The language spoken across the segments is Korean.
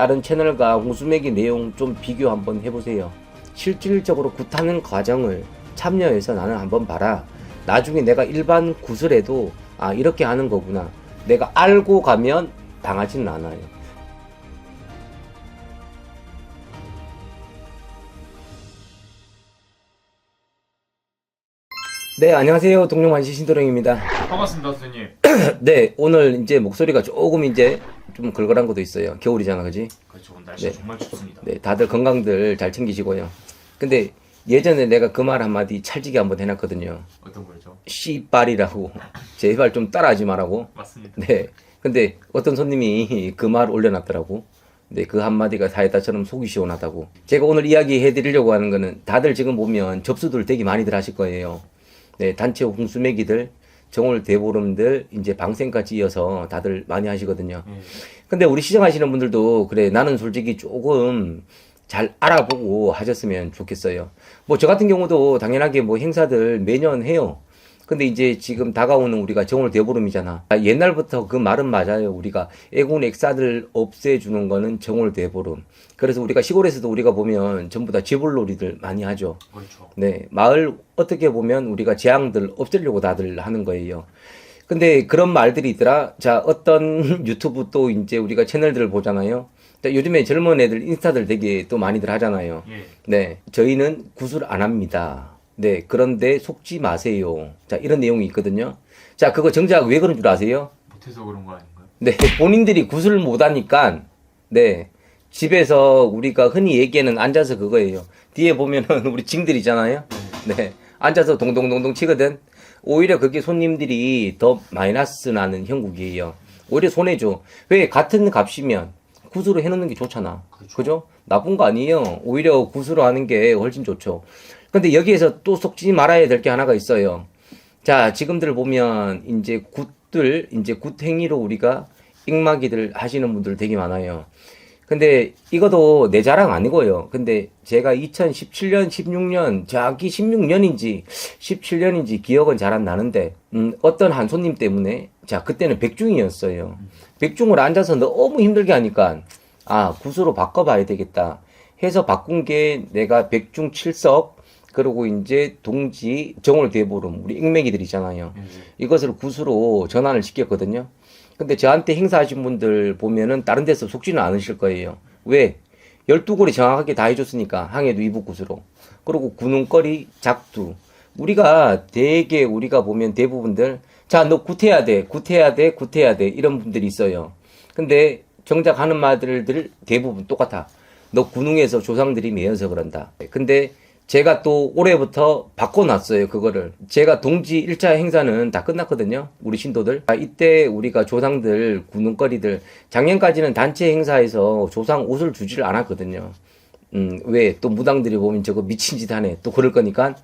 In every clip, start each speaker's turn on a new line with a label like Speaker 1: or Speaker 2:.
Speaker 1: 다른 채널과 홍수맥이 내용 좀 비교 한번 해보세요. 실질적으로 굿하는 과정을 참여해서 나는 한번 봐라. 나중에 내가 일반 구슬해도 아 이렇게 하는 거구나. 내가 알고 가면 당하지는 않아요. 네 안녕하세요 동룡만시 신도령입니다.
Speaker 2: 반갑습니다, 선생님.
Speaker 1: 네 오늘 이제 목소리가 조금 이제 좀 걸걸한 것도 있어요. 겨울이잖아, 그지?
Speaker 2: 그렇죠. 날씨가
Speaker 1: 네.
Speaker 2: 정말 춥습니다.
Speaker 1: 네, 다들 건강들 잘 챙기시고요. 근데 예전에 내가 그 말 한마디 찰지게 한번 해놨거든요.
Speaker 2: 어떤 거죠?
Speaker 1: 씨발이라고. 제발 좀 따라하지 말라고.
Speaker 2: 맞습니다.
Speaker 1: 네. 근데 어떤 손님이 그 말 올려놨더라고. 근데 그 한마디가 사이다처럼 속이 시원하다고. 제가 오늘 이야기 해 드리려고 하는 거는 다들 지금 보면 접수들 되게 많이들 하실 거예요. 네, 단체 홍수매기들, 정월 대보름들, 이제 방생까지 이어서 다들 많이 하시거든요.
Speaker 2: 예.
Speaker 1: 근데 우리 시청하시는 분들도 그래 나는 솔직히 조금 잘 알아보고 하셨으면 좋겠어요. 뭐 저 같은 경우도 당연하게 뭐 행사들 매년 해요. 근데 이제 지금 다가오는 우리가 정월 대보름이잖아. 아, 옛날부터 그 말은 맞아요. 우리가 애군 액사들 없애주는 거는 정월 대보름. 그래서 우리가 시골에서도 우리가 보면 전부 다 재벌놀이들 많이 하죠.
Speaker 2: 그렇죠.
Speaker 1: 네, 마을 어떻게 보면 우리가 재앙들 없애려고 다들 하는 거예요. 근데 그런 말들이 있더라. 자, 어떤 유튜브 또 이제 우리가 채널들을 보잖아요. 자, 요즘에 젊은 애들 인스타들 되게 또 많이들 하잖아요.
Speaker 2: 예.
Speaker 1: 네, 저희는 구술 안 합니다. 네, 그런데 속지 마세요. 자, 이런 내용이 있거든요. 자, 그거 정작 왜 그런 줄 아세요?
Speaker 2: 못해서 그런 거 아닌가요?
Speaker 1: 네, 본인들이 구슬을 못하니까, 네, 집에서 우리가 흔히 얘기하는 앉아서 그거예요. 뒤에 보면은 우리 징들 있잖아요. 네, 앉아서 동동동동 치거든. 오히려 그게 손님들이 더 마이너스 나는 형국이에요. 오히려 손해줘. 왜 같은 값이면 구슬을 해놓는 게 좋잖아.
Speaker 2: 그렇죠.
Speaker 1: 그죠? 나쁜 거 아니에요. 오히려 구슬을 하는 게 훨씬 좋죠. 근데 여기에서 또 속지 말아야 될 게 하나가 있어요. 자, 지금들 보면 이제 굿들, 이제 굿 행위로 우리가 익마기들 하시는 분들 되게 많아요. 근데 이것도 내 자랑 아니고요. 근데 제가 2017년, 16년, 자기 16년인지 17년인지 기억은 잘 안 나는데, 음, 어떤 한 손님 때문에, 자, 그때는 백중이었어요. 백중을 앉아서 너무 힘들게 하니까, 아, 구수로 바꿔봐야 되겠다. 해서 바꾼 게 내가 백중 칠석, 그리고 이제 동지, 정월 대보름, 우리 익매기들 있잖아요.
Speaker 2: 예.
Speaker 1: 이것을 구수로 전환을 시켰거든요. 근데 저한테 행사하신 분들 보면은 다른 데서 속지는 않으실 거예요. 왜? 12골이 정확하게 다 해줬으니까 항해도 이북 구수로. 그리고 구능거리 작두. 우리가 되게 우리가 보면 대부분들 자, 너 굿해야 돼, 굿해야 돼, 굿해야 돼. 이런 분들이 있어요. 근데 정작 하는 말들 대부분 똑같아. 너 군웅에서 조상들이 매여서 그런다. 근데 제가 또 올해부터 바꿔놨어요, 그거를. 제가 동지 1차 행사는 다 끝났거든요, 우리 신도들. 아, 이때 우리가 조상들, 군웅거리들, 작년까지는 단체 행사에서 조상 옷을 주지를 않았거든요. 음, 왜? 또 무당들이 보면 저거 미친 짓 하네. 또 그럴 거니까.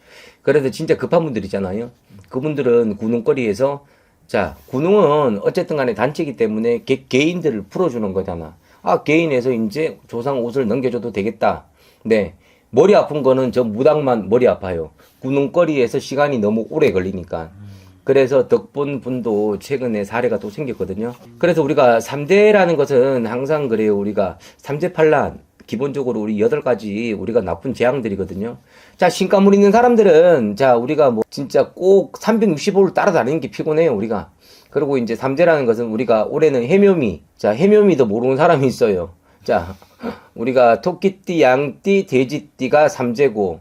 Speaker 1: 그래서 진짜 급한 분들 있잖아요. 그분들은 군웅거리에서 자, 군웅은 어쨌든 간에 단체이기 때문에 개, 개인들을 풀어주는 거잖아. 아, 개인에서 이제 조상 옷을 넘겨줘도 되겠다. 네. 머리 아픈 거는 저 무당만 머리 아파요. 군웅거리에서 시간이 너무 오래 걸리니까. 그래서 덕분 분도 최근에 사례가 또 생겼거든요. 그래서 우리가 3대라는 것은 항상 그래요. 우리가 3대 판란. 기본적으로 우리 여덟 가지 우리가 나쁜 재앙들이거든요. 자, 신가물 있는 사람들은 자, 우리가 뭐 진짜 꼭 365를 따라다니는 게 피곤해요, 우리가. 그리고 이제 3대라는 것은 우리가 올해는 해묘미. 자, 해묘미도 모르는 사람이 있어요. 자, 우리가 토끼띠, 양띠, 돼지띠가 삼재고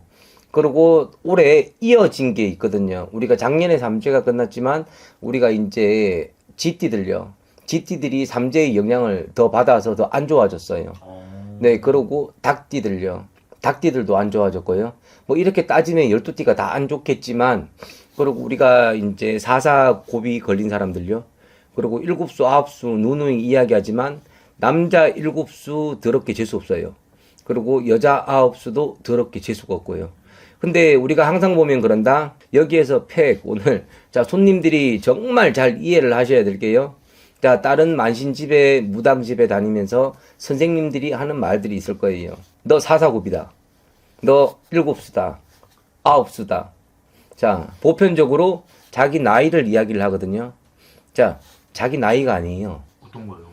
Speaker 1: 그리고 올해 이어진 게 있거든요. 우리가 작년에 삼재가 끝났지만 우리가 이제 쥐띠들요. 쥐띠들이 삼재의 영향을 더 받아서 더 안 좋아졌어요.
Speaker 2: 어.
Speaker 1: 네, 그러고 닭띠들요. 닭띠들도 안 좋아졌고요. 뭐 이렇게 따지면 12띠가 다 안 좋겠지만 그리고 우리가 이제 사사 고비 걸린 사람들요. 그리고 일곱 수, 아홉 수 누누이 이야기하지만 남자 일곱 수 더럽게 재수 없어요. 그리고 여자 아홉 수도 더럽게 재수가 없고요. 근데 우리가 항상 보면 그런다. 여기에서 팩 오늘 자 손님들이 정말 잘 이해를 하셔야 될 게요. 자 다른 만신집에 무당집에 다니면서 선생님들이 하는 말들이 있을 거예요. 너 사사곱이다. 너 일곱 수다. 아홉 수다. 자 보편적으로 자기 나이를 이야기를 하거든요. 자 자기 나이가 아니에요.
Speaker 2: 어떤 그럼?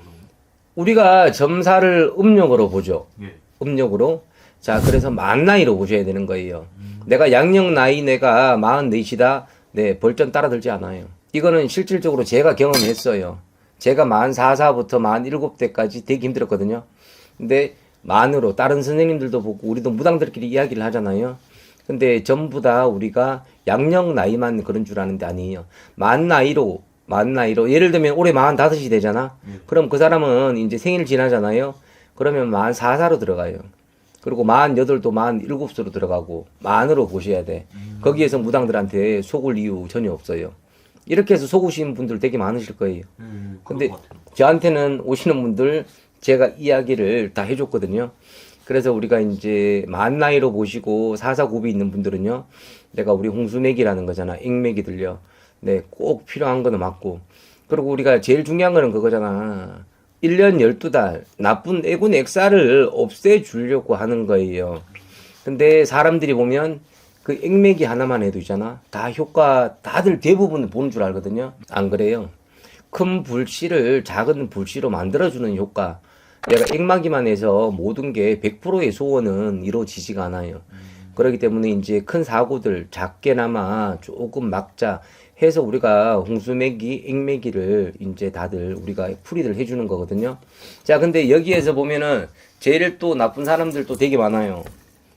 Speaker 1: 우리가 점사를 음력으로 보죠.
Speaker 2: 예.
Speaker 1: 음력으로. 자, 그래서 만 나이로 보셔야 되는 거예요. 내가 양력 나이 내가 44이다. 네, 벌전 따라들지 않아요. 이거는 실질적으로 제가 경험했어요. 제가 만 44부터 만 7대까지 되게 힘들었거든요. 근데 만으로 다른 선생님들도 보고 우리도 무당들끼리 이야기를 하잖아요. 근데 전부 다 우리가 양력 나이만 그런 줄 아는데 아니에요. 만 나이로 만 나이로 예를 들면 올해 만 다섯이 되잖아. 그럼 그 사람은 이제 생일 지나잖아요. 그러면 만 사사로 들어가요. 그리고 만 여덟도 만 일곱수로 들어가고 만으로 보셔야 돼. 거기에서 무당들한테 속을 이유 전혀 없어요. 이렇게 해서 속으신 분들 되게 많으실 거예요.
Speaker 2: 음,
Speaker 1: 근데. 저한테는 오시는 분들 제가 이야기를 다 해줬거든요. 그래서 우리가 이제 만 나이로 보시고 사사고비 있는 분들은요, 내가 우리 홍수맥이라는 거잖아. 액맥이들요. 네, 꼭 필요한 거는 맞고. 그리고 우리가 제일 중요한 거는 그거잖아. 1년 12달 나쁜 애군 액사를 없애주려고 하는 거예요. 근데 사람들이 보면 그 액맥이 하나만 해도 있잖아. 다 효과, 다들 대부분 보는 줄 알거든요. 안 그래요? 큰 불씨를 작은 불씨로 만들어주는 효과. 내가 액막이만 해서 모든 게 100%의 소원은 이루어지지가 않아요. 그렇기 때문에 이제 큰 사고들 작게나마 조금 막자 해서 우리가 홍수매기, 액매기를 이제 다들 우리가 풀이를 해주는 거거든요. 자, 근데 여기에서 보면은 제일 또 나쁜 사람들도 되게 많아요.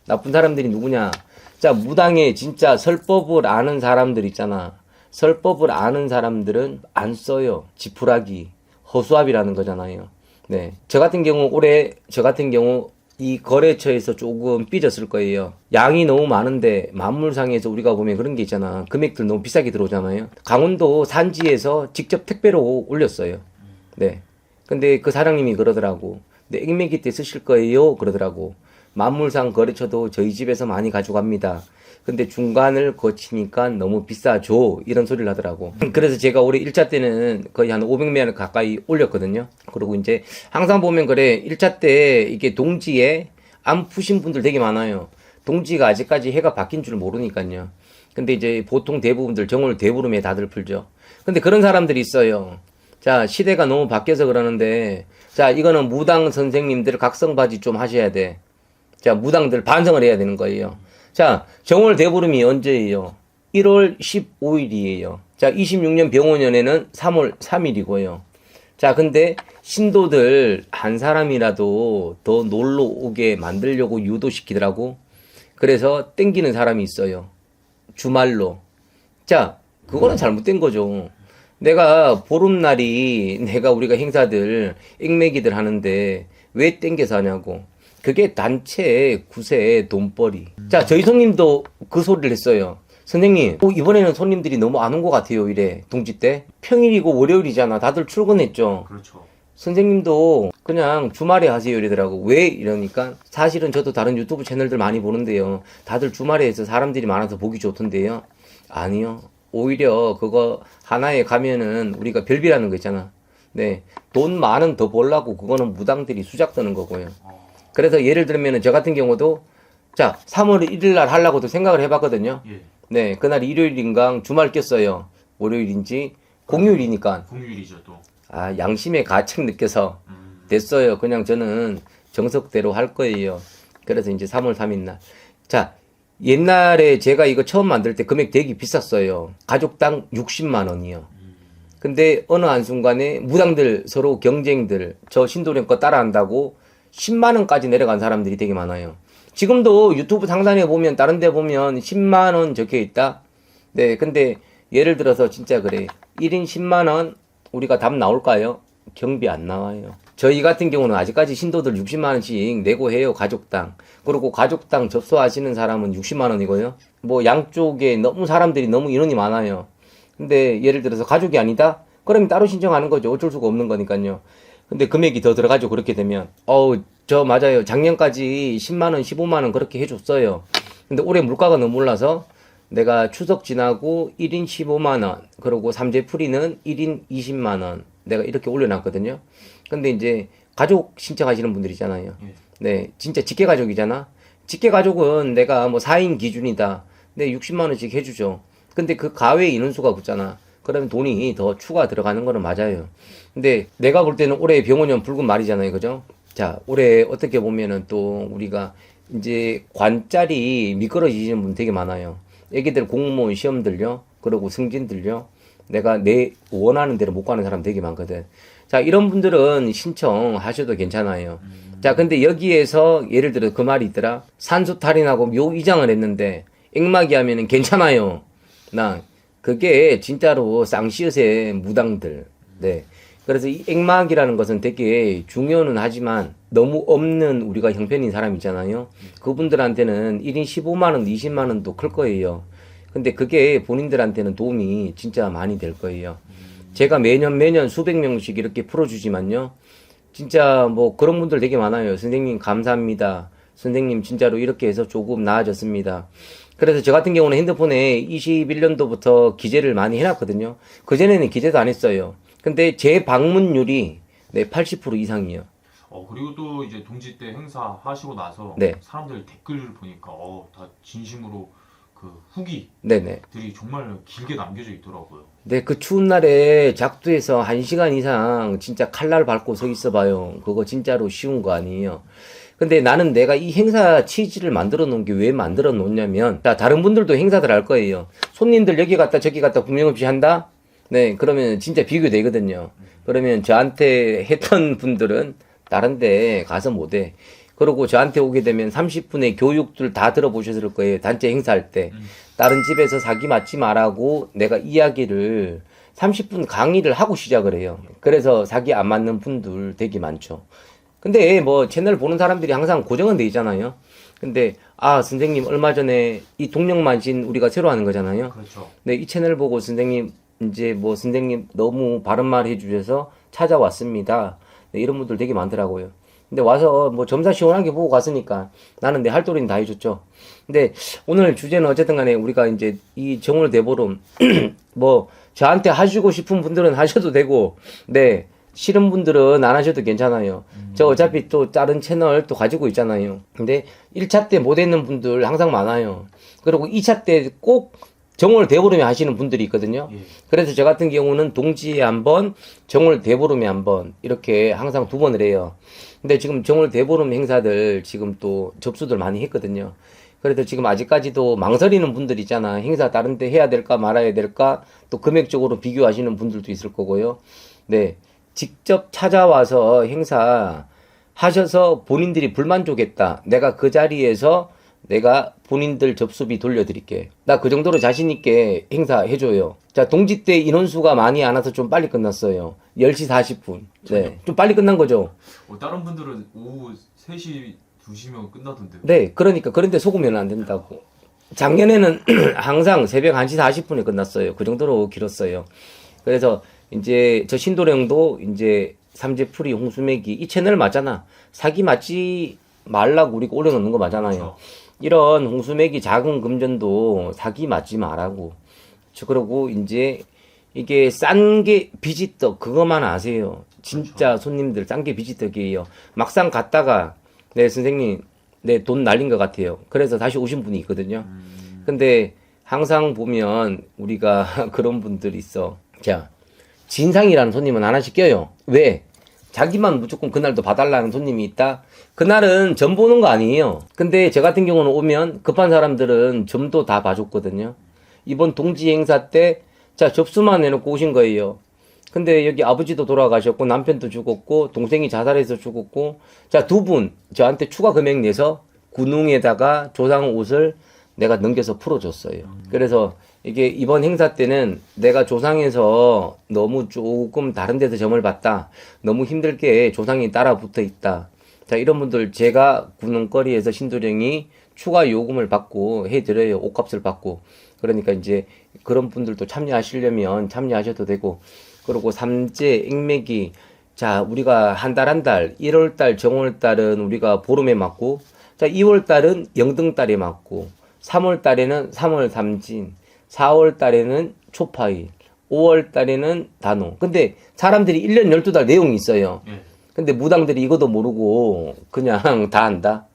Speaker 1: 나쁜 사람들이 누구냐? 자, 무당에 진짜 설법을 아는 사람들 있잖아. 설법을 아는 사람들은 안 써요. 지푸라기, 허수아비라는 거잖아요. 네. 저 같은 경우, 올해, 저 같은 경우, 이 거래처에서 조금 삐졌을 거예요. 양이 너무 많은데, 만물상에서 우리가 보면 그런 게 있잖아. 금액들 너무 비싸게 들어오잖아요. 강원도 산지에서 직접 택배로 올렸어요. 네. 근데 그 사장님이 그러더라고. 네, 액매기 때 쓰실 거예요? 그러더라고. 만물상 거래처도 저희 집에서 많이 가져갑니다. 근데 중간을 거치니까 너무 비싸죠. 이런 소리를 하더라고. 그래서 제가 올해 1차 때는 거의 한 500매를 가까이 올렸거든요. 그리고 이제 항상 보면 그래. 1차 때 이게 동지에 안 푸신 분들 되게 많아요. 동지가 아직까지 해가 바뀐 줄 모르니까요. 근데 이제 보통 대부분들 정월 대보름에 다들 풀죠. 근데 그런 사람들이 있어요. 자, 시대가 너무 바뀌어서 그러는데, 자, 이거는 무당 선생님들 각성바지 좀 하셔야 돼. 자, 무당들 반성을 해야 되는 거예요. 자, 정월 대보름이 언제예요? 1월 15일이에요. 자, 26년 병원년에는 3월 3일이고요. 자, 근데 신도들 한 사람이라도 더 놀러 오게 만들려고 유도시키더라고. 그래서 땡기는 사람이 있어요. 주말로. 자, 그거는 잘못된 거죠. 내가 보름날이 내가 우리가 행사들 액매기들 하는데 왜 땡겨서 하냐고. 그게 단체 구세 돈벌이. 자, 저희 손님도 그 소리를 했어요. 선생님, 어, 이번에는 손님들이 너무 안 온 것 같아요, 이래. 동지 때. 평일이고 월요일이잖아. 다들 출근했죠.
Speaker 2: 그렇죠.
Speaker 1: 선생님도 그냥 주말에 하세요 이러더라고. 왜? 이러니까 사실은 저도 다른 유튜브 채널들 많이 보는데요. 다들 주말에 해서 사람들이 많아서 보기 좋던데요. 아니요. 오히려 그거 하나에 가면은 우리가 별비라는 거 있잖아. 네. 돈 많은 더 벌라고 그거는 무당들이 수작 드는 거고요.
Speaker 2: 어,
Speaker 1: 그래서 예를 들면은 저 같은 경우도 자, 3월 1일 날 하려고도 생각을 해봤거든요.
Speaker 2: 예.
Speaker 1: 네. 그날 일요일인가 주말 꼈어요. 월요일인지 공휴일이니까.
Speaker 2: 공휴일이죠 또.
Speaker 1: 아, 양심의 가책 느껴서
Speaker 2: 음,
Speaker 1: 됐어요. 그냥 저는 정석대로 할 거예요. 그래서 이제 3월 3일 날. 자, 옛날에 제가 이거 처음 만들 때 금액 되게 비쌌어요. 가족당 60만 원이요. 근데 어느 한순간에 무당들 서로 경쟁들 저 신도령 거 따라한다고 10만 원까지 내려간 사람들이 되게 많아요. 지금도 유튜브 상단에 보면 다른 데 보면 10만 원 적혀 있다. 네, 근데 예를 들어서 진짜 그래. 1인 10만 원 우리가 답 나올까요? 경비 안 나와요. 저희 같은 경우는 아직까지 신도들 60만 원씩 내고 해요 가족당. 그리고 가족당 접수하시는 사람은 60만 원이고요. 뭐 양쪽에 너무 사람들이 너무 인원이 많아요. 근데 예를 들어서 가족이 아니다? 그러면 따로 신청하는 거죠. 어쩔 수가 없는 거니까요. 근데 금액이 더 들어가죠. 그렇게 되면. 어우, 저 맞아요. 작년까지 10만원, 15만원 그렇게 해줬어요. 근데 올해 물가가 너무 올라서 내가 추석 지나고 1인 15만원, 그리고 삼재 풀이는 1인 20만원. 내가 이렇게 올려놨거든요. 근데 이제 가족 신청하시는 분들 있잖아요.
Speaker 2: 예.
Speaker 1: 네, 진짜 직계 가족이잖아. 직계 가족은 내가 뭐 4인 기준이다. 네, 60만 원씩 해주죠. 근데 그 가외 인원수가 붙잖아. 그러면 돈이 더 추가 들어가는 거는 맞아요. 근데 내가 볼 때는 올해 병원년 붉은 말이잖아요. 그죠? 자, 올해 어떻게 보면은 또 우리가 이제 관짤이 미끄러지시는 분 되게 많아요. 애기들 공무원 시험 들려, 그러고 승진 들려, 내가 내 원하는 대로 못 가는 사람 되게 많거든. 자, 이런 분들은 신청하셔도 괜찮아요. 자, 근데 여기에서 예를 들어 그 말이 있더라. 산소 탈인하고 묘 이장을 했는데 액막이 하면은 괜찮아요. 나 그게 진짜로 쌍시읒의 무당들. 네. 그래서 이 액막이라는 것은 되게 중요는 하지만 너무 없는 우리가 형편인 사람 있잖아요. 그분들한테는 1인 15만 원, 20만 원도 클 거예요. 근데 그게 본인들한테는 도움이 진짜 많이 될 거예요. 제가 매년 매년 수백 명씩 이렇게 풀어주지만요. 진짜 뭐 그런 분들 되게 많아요. 선생님 감사합니다. 선생님 진짜로 이렇게 해서 조금 나아졌습니다. 그래서 저 같은 경우는 핸드폰에 21년도부터 기재를 많이 해놨거든요. 그전에는 기재도 안 했어요. 근데 제 방문율이 네, 80% 이상이에요.
Speaker 2: 어 그리고 또 이제 동지 때 행사 하시고 나서
Speaker 1: 네.
Speaker 2: 사람들 댓글 보니까 어 다 진심으로 그 후기들이
Speaker 1: 네네.
Speaker 2: 정말 길게 남겨져 있더라고요.
Speaker 1: 네, 그 추운 날에 작두에서 한 시간 이상 진짜 칼날 밟고 서 있어 봐요. 그거 진짜로 쉬운 거 아니에요. 근데 나는 내가 이 행사 치즈를 만들어 놓은 게 왜 만들어 놓냐면, 자, 다른 분들도 행사들 할 거예요. 손님들 여기 갔다 저기 갔다 구명 없이 한다? 네, 그러면 진짜 비교되거든요. 그러면 저한테 했던 분들은 다른 데 가서 못해. 그리고 저한테 오게 되면 30분의 교육들 다 들어보셨을 거예요. 단체 행사할 때. 다른 집에서 사기 맞지 말라고 내가 이야기를 30분 강의를 하고 시작을 해요. 그래서 사기 안 맞는 분들 되게 많죠. 근데 뭐 채널 보는 사람들이 항상 고정은 돼 있잖아요. 근데 아 선생님 얼마 전에 이 동력만신 우리가 새로 하는 거잖아요.
Speaker 2: 그렇죠.
Speaker 1: 네, 이 채널 보고 선생님 이제 뭐 선생님 너무 바른 말 해주셔서 찾아왔습니다. 네, 이런 분들 되게 많더라고요. 근데 와서 뭐 점사 시원하게 보고 갔으니까 나는 내 할 도리는 다 해줬죠. 근데 오늘 주제는 어쨌든 간에 우리가 이제 이 정월 대보름 뭐 저한테 하시고 싶은 분들은 하셔도 되고 네 싫은 분들은 안 하셔도 괜찮아요. 저 어차피 또 다른 채널 또 가지고 있잖아요. 근데 1차 때 못 했는 분들 항상 많아요. 그리고 2차 때 꼭 정월 대보름에 하시는 분들이 있거든요.
Speaker 2: 예.
Speaker 1: 그래서 저 같은 경우는 동지에 한 번, 정월 대보름에 한 번, 이렇게 항상 두 번을 해요. 근데 지금 정월 대보름 행사들 지금 또 접수들 많이 했거든요. 그래도 지금 아직까지도 망설이는 분들 있잖아. 행사 다른 데 해야 될까 말아야 될까? 또 금액적으로 비교하시는 분들도 있을 거고요. 네. 직접 찾아와서 행사 하셔서 본인들이 불만족했다. 내가 그 자리에서 내가 본인들 접수비 돌려드릴게. 나 그 정도로 자신있게 행사 해줘요. 자, 동지 때 인원수가 많이 안 와서 좀 빨리 끝났어요. 10시 40분. 네. 좀 빨리 끝난 거죠.
Speaker 2: 어, 다른 분들은 오후 3시 2시면 끝나던데요.
Speaker 1: 네. 그러니까, 그런데 속으면 안 된다고. 작년에는 항상 새벽 1시 40분에 끝났어요. 그 정도로 길었어요. 그래서 이제 저 신도령도 이제 삼재풀이 홍수매기 이 채널 맞잖아. 사기 맞지 말라고 우리가 올려놓는 거 맞잖아요.
Speaker 2: 그렇죠.
Speaker 1: 이런 홍수매기 작은 금전도 사기 맞지 말라고. 저 그러고 이제 이게 싼 게 비지떡 그것만 아세요. 진짜 손님들 싼 게 비지떡이에요. 막상 갔다가 네 선생님 네 돈 날린 것 같아요. 그래서 다시 오신 분이 있거든요.
Speaker 2: 음,
Speaker 1: 근데 항상 보면 우리가 그런 분들이 있어. 자, 진상이라는 손님은 하나씩 껴요. 왜? 자기만 무조건 그날도 봐달라는 손님이 있다? 그날은 점 보는 거 아니에요. 근데 저 같은 경우는 오면 급한 사람들은 점도 다 봐줬거든요. 이번 동지 행사 때, 자, 접수만 해놓고 오신 거예요. 근데 여기 아버지도 돌아가셨고, 남편도 죽었고, 동생이 자살해서 죽었고, 자, 두 분, 저한테 추가 금액 내서 군웅에다가 조상 옷을 내가 넘겨서 풀어줬어요. 그래서 이게 이번 행사 때는 내가 조상에서 너무 조금 다른 데서 점을 봤다. 너무 힘들게 조상이 따라 붙어 있다. 자, 이런 분들 제가 군웅거리에서 신도령이 추가 요금을 받고 해드려요. 옷값을 받고. 그러니까 이제 그런 분들도 참여하시려면 참여하셔도 되고. 그리고 삼재, 액매기. 자, 우리가 한 달 한 달, 1월 달, 정월 달은 우리가 보름에 맞고, 자, 2월 달은 영등 달에 맞고, 3월 달에는 3월 삼진, 4월 달에는 초파일, 5월 달에는 단오. 근데 사람들이 1년 12달 내용이 있어요.
Speaker 2: 예.
Speaker 1: 근데 무당들이 이것도 모르고 그냥 다 한다.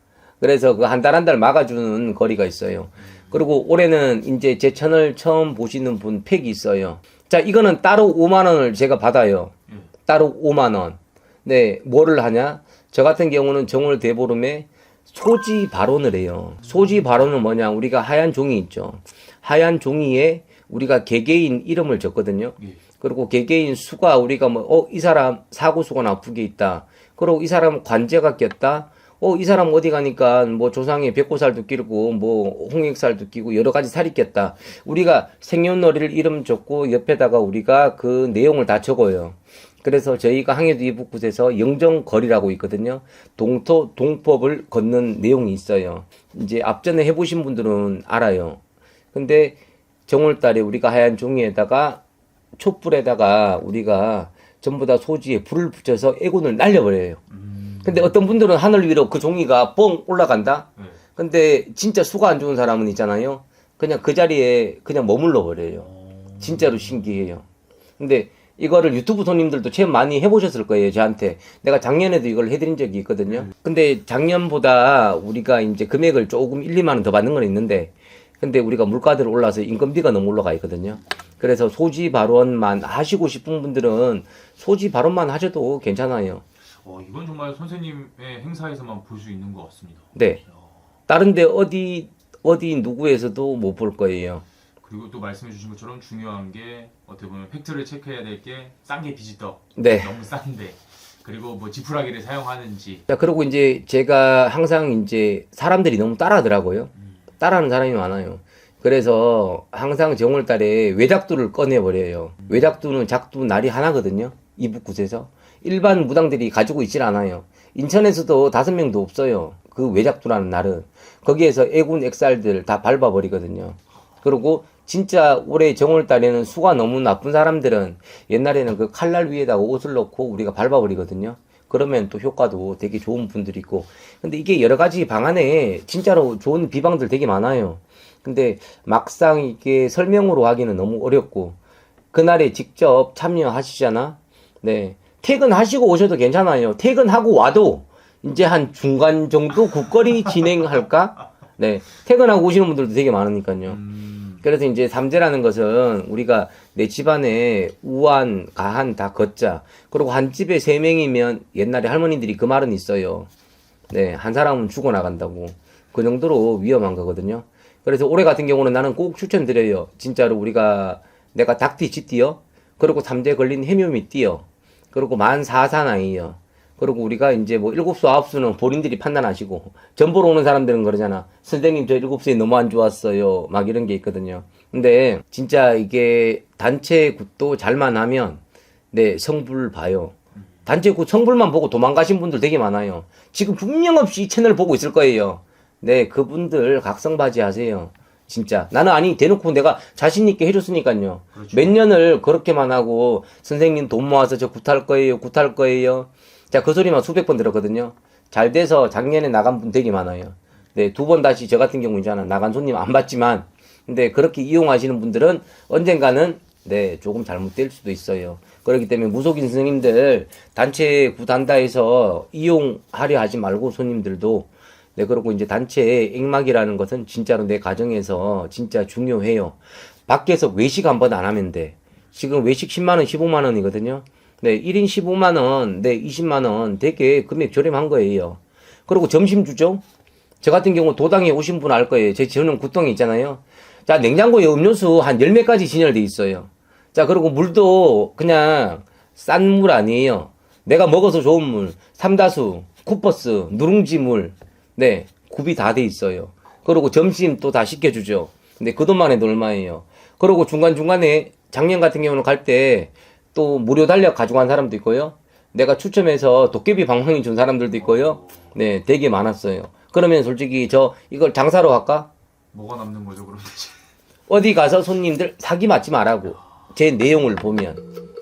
Speaker 1: 그래서 그 한 달 한 달 막아주는 거리가 있어요. 그리고 올해는 이제 제 채널 처음 보시는 분 팩이 있어요. 자, 이거는 따로 5만 원을 제가 받아요.
Speaker 2: 예.
Speaker 1: 따로 5만 원. 네, 뭐를 하냐? 저 같은 경우는 정월 대보름에 소지 발언을 해요. 소지 발언은 뭐냐? 우리가 하얀 종이 있죠. 하얀 종이에 우리가 개개인 이름을 적거든요.
Speaker 2: 예.
Speaker 1: 그리고 개개인 수가 우리가 뭐, 어, 이 사람 사고수가 나쁘게 있다. 그리고 이 사람 관제가 꼈다. 어, 이 사람 어디 가니까 뭐 조상에 벽고살도 끼고 뭐 홍익살도 끼고 여러 가지 살이 꼈다. 우리가 생년월일 이름 적고 옆에다가 우리가 그 내용을 다 적어요. 그래서 저희가 항해도 이북굿에서 영정거리라고 있거든요. 동토, 동법을 걷는 내용이 있어요. 이제 앞전에 해보신 분들은 알아요. 근데 정월달에 우리가 하얀 종이에다가 촛불에다가 우리가 전부 다 소지에 불을 붙여서 애군을 날려버려요.
Speaker 2: 음.
Speaker 1: 근데 어떤 분들은 하늘 위로 그 종이가 뻥 올라간다?
Speaker 2: 네.
Speaker 1: 근데 진짜 수가 안 좋은 사람은 있잖아요. 그냥 그 자리에 그냥 머물러 버려요. 진짜로 신기해요. 근데 이거를 유튜브 손님들도 체험 많이 해보셨을 거예요, 저한테. 내가 작년에도 이걸 해드린 적이 있거든요. 근데 작년보다 우리가 이제 금액을 조금 1, 2만 원 더 받는 건 있는데, 근데 우리가 물가들 올라서 인건비가 너무 올라가 있거든요. 그래서 소지 발언만 하시고 싶은 분들은 소지 발언만 하셔도 괜찮아요.
Speaker 2: 어, 이건 정말 선생님의 행사에서만 볼 수 있는 것 같습니다.
Speaker 1: 네. 다른데 어디, 어디 누구에서도 못 볼 거예요.
Speaker 2: 그리고 또 말씀해 주신 것처럼 중요한 게 어떻게 보면 팩트를 체크해야 될 게 싼 게 비지떡
Speaker 1: 네.
Speaker 2: 너무 싼데 그리고 뭐 지푸라기를 사용하는지
Speaker 1: 자, 그리고 이제 제가 항상 이제 사람들이 너무 따라하더라고요. 따라하는 사람이 많아요. 그래서 항상 정월 달에 외작두를 꺼내버려요. 외작두는 작두 날이 하나거든요. 이북굿에서. 일반 무당들이 가지고 있질 않아요. 인천에서도 다섯 명도 없어요. 그 외작두라는 날은. 거기에서 애군 액살들 다 밟아버리거든요. 그리고 진짜 올해 정월 달에는 수가 너무 나쁜 사람들은 옛날에는 그 칼날 위에다가 옷을 넣고 우리가 밟아버리거든요. 그러면 또 효과도 되게 좋은 분들이 있고. 근데 이게 여러 가지 방안에 진짜로 좋은 비방들 되게 많아요. 근데 막상 이게 설명으로 하기는 너무 어렵고. 그날에 직접 참여하시잖아? 네. 퇴근하시고 오셔도 괜찮아요. 퇴근하고 와도 이제 한 중간 정도 국거리 진행할까? 네. 퇴근하고 오시는 분들도 되게 많으니까요.
Speaker 2: 음,
Speaker 1: 그래서 이제 삼재라는 것은 우리가 내 집안에 우한, 가한 다 걷자. 그리고 한 집에 세 명이면 옛날에 할머니들이 그 말은 있어요. 네, 한 사람은 죽어 나간다고. 그 정도로 위험한 거거든요. 그래서 올해 같은 경우는 나는 꼭 추천드려요. 진짜로 우리가 내가 닭띠 쥐띠요. 그리고 삼재 걸린 해묘미 띠요. 그리고 만 사사나이요. 그리고 우리가 이제 뭐 일곱 수 아홉 수는 본인들이 판단하시고 전보러 오는 사람들은 그러잖아. 선생님 저 일곱 수에 너무 안 좋았어요. 막 이런 게 있거든요. 근데 진짜 이게 단체 굿도 잘만 하면 네 성불 봐요. 단체 굿 성불만 보고 도망가신 분들 되게 많아요. 지금 분명 없이 이 채널 보고 있을 거예요. 네 그분들 각성바지 하세요. 진짜 나는 아니 대놓고 내가 자신 있게 해줬으니까요.
Speaker 2: 그렇죠.
Speaker 1: 몇 년을 그렇게만 하고 선생님 돈 모아서 저 굿할 거예요, 굿할 거예요. 자, 그 소리만 수백 번 들었거든요. 잘 돼서 작년에 나간 분 되게 많아요. 네, 두 번 다시 저 같은 경우 있잖아. 나간 손님 안 받지만, 근데 그렇게 이용하시는 분들은 언젠가는 네, 조금 잘못될 수도 있어요. 그렇기 때문에 무속인 스님들 단체 구단다 해서 이용하려 하지 말고 손님들도 네, 그리고 이제 단체 액막이라는 것은 진짜로 내 가정에서 진짜 중요해요. 밖에서 외식 한 번 안 하면 돼. 지금 외식 10만원, 15만원이거든요. 네, 1인 15만원, 네, 20만원 되게 금액 저렴한 거예요. 그리고 점심 주죠? 저 같은 경우 도당에 오신 분 알 거예요. 제 저는 구덩이 있잖아요. 자, 냉장고에 음료수 한열몇 가지 진열돼 있어요. 자, 그리고 물도 그냥 싼 물 아니에요. 내가 먹어서 좋은 물, 삼다수, 쿠퍼스, 누룽지 물, 네, 굽이 다 돼 있어요. 그리고 점심 또 다 시켜주죠. 근데 그 돈만 해도 얼마예요. 그리고 중간중간에 작년 같은 경우는 갈 때 또 무료 달력 가져간 사람도 있고요. 내가 추첨해서 도깨비 방망이 준 사람들도 있고요. 네, 되게 많았어요. 그러면 솔직히 저 이걸 장사로 할까?
Speaker 2: 뭐가 남는 거죠 그럼 이제
Speaker 1: 어디 가서 손님들 사기 맞지 말라고. 제 내용을 보면.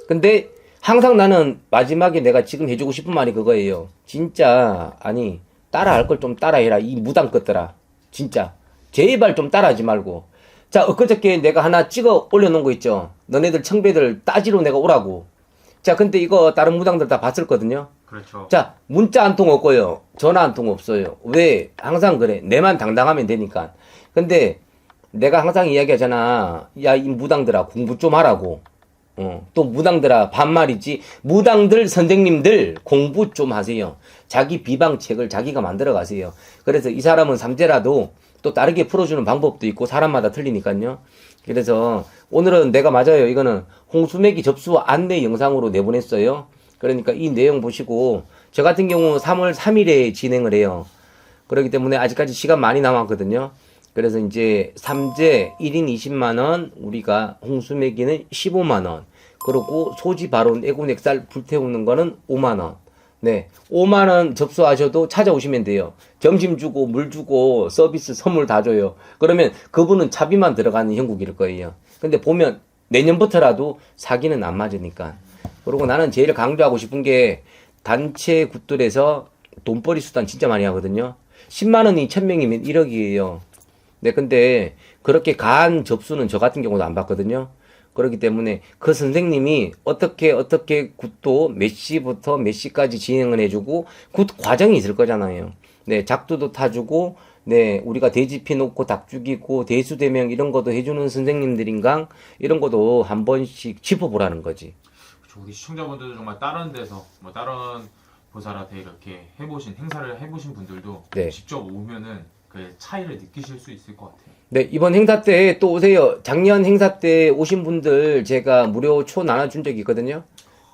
Speaker 1: 근데 항상 나는 마지막에 내가 지금 해주고 싶은 말이 그거예요. 진짜, 아니, 따라 할 걸 좀 따라 해라. 이 무당 것들아. 진짜. 제발 좀 따라하지 말고. 자, 엊그저께 내가 하나 찍어 올려놓은 거 있죠. 너네들 청배들 따지러 내가 오라고. 자, 근데 이거 다른 무당들 다 봤을 거든요.
Speaker 2: 그렇죠.
Speaker 1: 자, 문자 한 통 없고요. 전화 한 통 없어요. 왜? 항상 그래. 내만 당당하면 되니까. 근데 내가 항상 이야기하잖아. 야, 이 무당들아, 공부 좀 하라고. 어, 또 무당들아 반말이지 무당들 선생님들 공부 좀 하세요. 자기 비방책을 자기가 만들어 가세요. 그래서 이 사람은 삼재라도 또 다르게 풀어주는 방법도 있고 사람마다 틀리니까요. 그래서 오늘은 내가 맞아요. 이거는 홍수맥이 접수 안내 영상으로 내보냈어요. 그러니까 이 내용 보시고 저 같은 경우 3월 3일에 진행을 해요. 그렇기 때문에 아직까지 시간 많이 남았거든요. 그래서 이제 삼재 1인 20만 원, 우리가 홍수매기는 15만 원. 그리고 소지 발언 애군 액살 불태우는 거는 5만 원. 네. 5만 원 접수하셔도 찾아오시면 돼요. 점심 주고 물 주고 서비스 선물 다 줘요. 그러면 그분은 차비만 들어가는 형국일 거예요. 근데 보면 내년부터라도 사기는 안 맞으니까. 그리고 나는 제일 강조하고 싶은 게 단체 굿들에서 돈벌이 수단 진짜 많이 하거든요. 10만 원이 1000명이면 1억이에요. 네, 근데 그렇게 가한 접수는 저 같은 경우도 안 받거든요. 그렇기 때문에 그 선생님이 어떻게 어떻게 굿도 몇 시부터 몇 시까지 진행을 해주고 굿 과정이 있을 거잖아요. 네, 작두도 타주고, 네, 우리가 돼지피 놓고 닭 죽이고 대수대명 이런 것도 해주는 선생님들인가 이런 것도 한 번씩 짚어보라는 거지.
Speaker 2: 그렇죠. 우리 시청자분들도 정말 다른 데서 뭐 다른 보살한테 이렇게 해보신 행사를 해보신 분들도
Speaker 1: 네.
Speaker 2: 직접 오면은 그 차이를 느끼실 수 있을 것 같아요.
Speaker 1: 네, 이번 행사 때 또 오세요. 작년 행사 때 오신 분들 제가 무료 초 나눠준 적이 있거든요.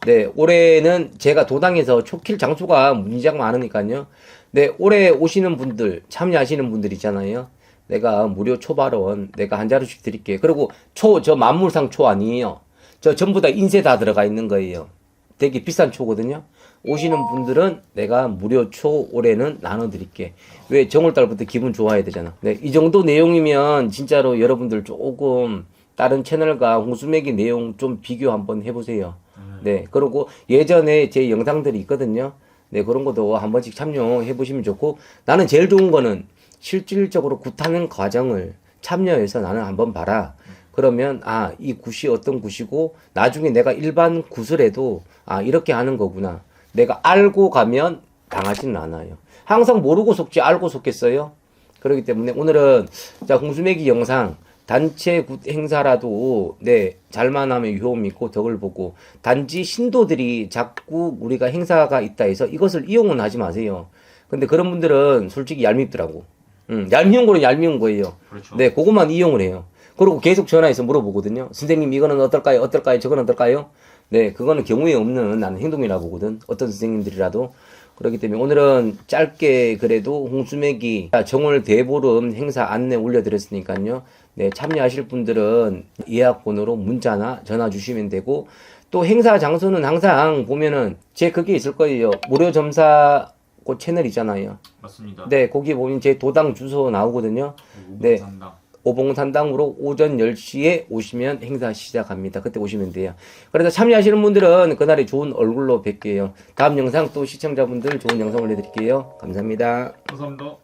Speaker 1: 네, 올해는 제가 도당에서 초킬 장소가 문제가 많으니까요. 네, 올해 오시는 분들, 참여하시는 분들 있잖아요. 내가 무료 초발원 내가 한 자루씩 드릴게요. 그리고 초, 저 만물상 초 아니에요. 저 전부 다 인쇄 다 들어가 있는 거예요. 되게 비싼 초거든요. 오시는 분들은 내가 무료 초 올해는 나눠드릴게. 왜 정월달부터 기분 좋아야 되잖아. 네, 이 정도 내용이면 진짜로 여러분들 조금 다른 채널과 홍수맥이 내용 좀 비교 한번 해보세요. 네, 그리고 예전에 제 영상들이 있거든요. 네, 그런 것도 한 번씩 참여해 보시면 좋고 나는 제일 좋은 거는 실질적으로 굿하는 과정을 참여해서 나는 한번 봐라. 그러면 아, 이 굿이 어떤 굿이고 나중에 내가 일반 굿을 해도 아, 이렇게 하는 거구나. 내가 알고 가면 당하지는 않아요. 항상 모르고 속지 알고 속겠어요. 그렇기 때문에 오늘은 자 홍수매기 영상 단체 굿 행사라도 네 잘만 하면 유효미 있고 덕을 보고 단지 신도들이 자꾸 우리가 행사가 있다 해서 이것을 이용은 하지 마세요. 근데 그런 분들은 솔직히 얄밉더라고. 음, 얄미운 거는 얄미운 거예요.
Speaker 2: 그렇죠.
Speaker 1: 네, 그것만 이용을 해요. 그리고 계속 전화해서 물어보거든요. 선생님, 이거는 어떨까요? 어떨까요? 저거는 어떨까요? 네, 그거는 경우에 없는 나는 행동이라고 보거든. 어떤 선생님들이라도. 그렇기 때문에 오늘은 짧게 그래도 홍수맥이 정월 대보름 행사 안내 올려드렸으니까요. 네, 참여하실 분들은 예약번호로 문자나 전화 주시면 되고 또 행사 장소는 항상 보면은 제 그게 있을 거예요. 무료 점사 그 채널 있잖아요.
Speaker 2: 맞습니다.
Speaker 1: 네, 거기 보면 제 도당 주소 나오거든요. 네.
Speaker 2: 오봉산당.
Speaker 1: 오봉산당으로 오전 10시에 오시면 행사 시작합니다. 그때 오시면 돼요. 그래서 참여하시는 분들은 그날에 좋은 얼굴로 뵐게요. 다음 영상 또 시청자분들 좋은 영상 올려드릴게요. 감사합니다.
Speaker 2: 감사합니다.